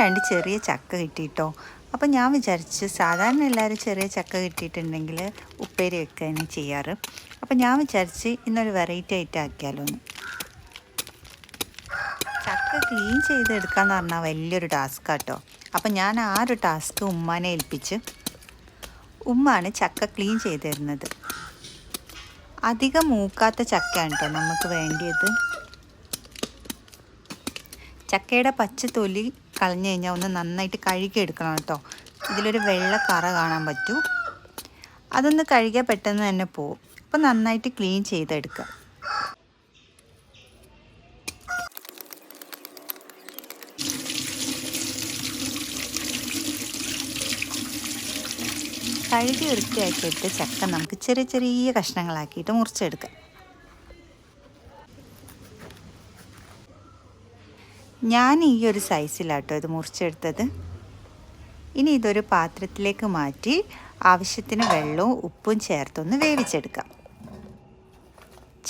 രണ്ട് ചെറിയ ചക്ക കിട്ടിയിട്ടോ അപ്പോൾ ഞാൻ വിചാരിച്ച് സാധാരണ എല്ലാവരും ചെറിയ ചക്ക കിട്ടിയിട്ടുണ്ടെങ്കിൽ ഉപ്പേരി വെക്കുകയാണ് ചെയ്യാറ്. അപ്പോൾ ഞാൻ വിചാരിച്ച് ഇന്നൊരു വെറൈറ്റി ആയിട്ട് ആക്കിയാലോ എന്ന് ചക്ക ക്ലീൻ ചെയ്തെടുക്കാന്ന് പറഞ്ഞാൽ വലിയൊരു ടാസ്ക് കേട്ടോ അപ്പം ഞാൻ ആ ഒരു ടാസ്ക് ഉമ്മാനെ ഏൽപ്പിച്ച് ഉമ്മാണ് ചക്ക ക്ലീൻ ചെയ്ത് തരുന്നത്. അധികം മൂക്കാത്ത ചക്കയാണ് കേട്ടോ നമുക്ക് വേണ്ടിയത്. ചക്കയുടെ പച്ച തൊലി കളഞ്ഞു കഴിഞ്ഞാൽ ഒന്ന് നന്നായിട്ട് കഴുകി എടുക്കണം കേട്ടോ. ഇതിലൊരു വെള്ള കറ കാണാൻ പറ്റൂ. അതൊന്ന് കഴുകിയാൽ പെട്ടെന്ന് തന്നെ പോവും. അപ്പോൾ നന്നായിട്ട് ക്ലീൻ ചെയ്തെടുക്കുക കഴുകി വൃത്തിയാക്കിയിട്ട് ചക്ക നമുക്ക് ചെറിയ ചെറിയ കഷ്ണങ്ങളാക്കിയിട്ട് മുറിച്ചെടുക്കാം. ഞാൻ ഈ ഒരു സൈസിലാട്ടോ ഇത് മുറിച്ചെടുത്തത്. ഇനി ഇതൊരു പാത്രത്തിലേക്ക് മാറ്റി ആവശ്യത്തിന് വെള്ളവും ഉപ്പും ചേർത്തൊന്ന് വേവിച്ചെടുക്കാം.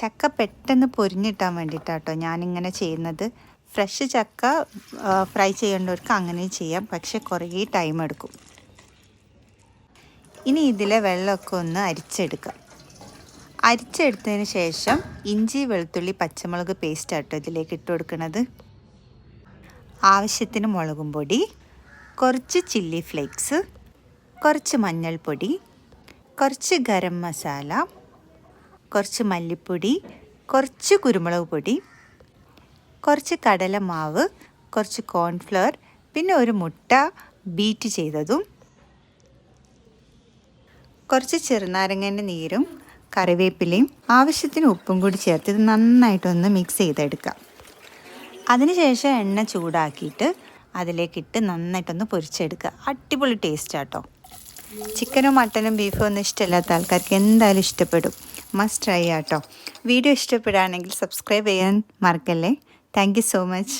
ചക്ക പെട്ടെന്ന് പൊരിഞ്ഞിട്ടാൻ വേണ്ടിയിട്ടാട്ടോ ഞാനിങ്ങനെ ചെയ്യുന്നത്. ഫ്രഷ് ചക്ക ഫ്രൈ ചെയ്യേണ്ടവർക്ക് അങ്ങനെ ചെയ്യാം പക്ഷെ കുറേ ടൈം എടുക്കും. ഇനി ഇതിലെ വെള്ളമൊക്കെ ഒന്ന് അരിച്ചെടുക്കാം. അരിച്ചെടുത്തതിന് ശേഷം ഇഞ്ചി വെളുത്തുള്ളി പച്ചമുളക് പേസ്റ്റ് ആട്ടോ ഇതിലേക്ക് ഇട്ട് കൊടുക്കുന്നത്. ആവശ്യത്തിന് മുളകും പൊടി കുറച്ച് ചില്ലി ഫ്ലേക്സ് കുറച്ച് മഞ്ഞൾപ്പൊടി കുറച്ച് ഗരം മസാല കുറച്ച് മല്ലിപ്പൊടി കുറച്ച് കുരുമുളക് പൊടി കുറച്ച് കടലമാവ് കുറച്ച് കോൺഫ്ലവർ പിന്നെ ഒരു മുട്ട ബീറ്റ് ചെയ്തതും കുറച്ച് ചെറുനാരങ്ങേന്റെ നീരും കറിവേപ്പിലയും ആവശ്യത്തിന് ഉപ്പും കൂടി ചേർത്ത് ഇത് നന്നായിട്ടൊന്ന് മിക്സ് ചെയ്തെടുക്കാം. അതിനുശേഷം എണ്ണ ചൂടാക്കിയിട്ട് അതിലേക്കിട്ട് നന്നായിട്ടൊന്ന് പൊരിച്ചെടുക്കുക. അടിപൊളി ടേസ്റ്റ് ആട്ടോ. ചിക്കനും മട്ടനും ബീഫും ഒന്നും ഇഷ്ടമില്ലാത്ത ആൾക്കാർക്ക് എന്തായാലും ഇഷ്ടപ്പെടും. മസ്റ്റ് ട്രൈ ആട്ടോ. വീഡിയോ ഇഷ്ടപ്പെടുകയാണെങ്കിൽ സബ്സ്ക്രൈബ് ചെയ്യാൻ മറക്കല്ലേ? Thank so much